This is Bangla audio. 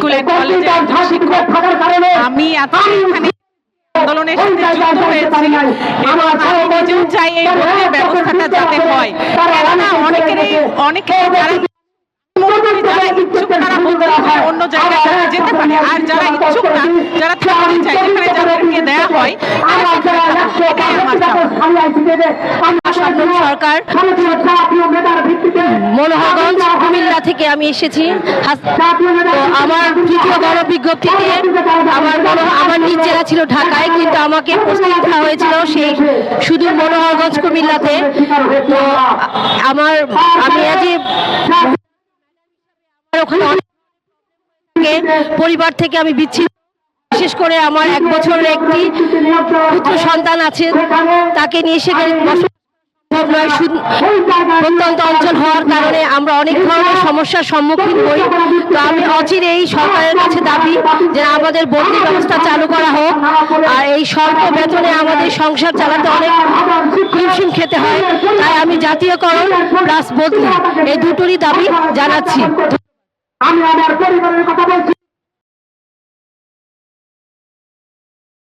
স্কুল কলেজের একজন শিক্ষক আমি আজকে এখানে আন্দোলনের সাথে যুক্ত হয়েছি। এবং আমি নিজেও চাই এই ব্যবস্থাটা যাতে হয়। কেননা অনেকেরই যারা মুখ্যমন্ত্রী যারা ইচ্ছুক তারা বদলি অন্য জায়গায় যেতে পারে। আর যারা ইচ্ছুক না যারা থাকতে চায় যেখানে যাদেরকে দেয়া হয় তারা এটাই আমার সরকার মনোহরগঞ্জ কুমিল্লা থেকে আমি এসেছি। আমার তৃতীয় গণ বিজ্ঞপ্তিতে আমার আমার নিজ জেলা ছিল ঢাকায় কিন্তু আমাকে পোস্টিং দেওয়া হয়েছিল সেই শুধু মনোহরগঞ্জ কুমিল্লাতে। তো আমার আমি আজ ওখানে অনেক পরিবার থেকে আমি বিচ্ছিন্ন। বিশেষ করে আমার এক বছরের একটি পুত্র সন্তান আছে। তাকে নিয়ে সেখানে প্রত্যন্ত অঞ্চল হওয়ার কারণে আমরা অনেক ধরনের সমস্যার সম্মুখীন হই। তো আমি অচিরেই সরকারের কাছে দাবি যে আমাদের বদলি ব্যবস্থা চালু করা হোক। আর এই স্বল্প বেতনে আমাদের সংসার চালাতে অনেক হিমশিম খেতে হয়। তাই আমি জাতীয়করণ প্লাস বদলি এই দুটোরই দাবি জানাচ্ছি। আমি আমার পরিবারের কথা বলছি।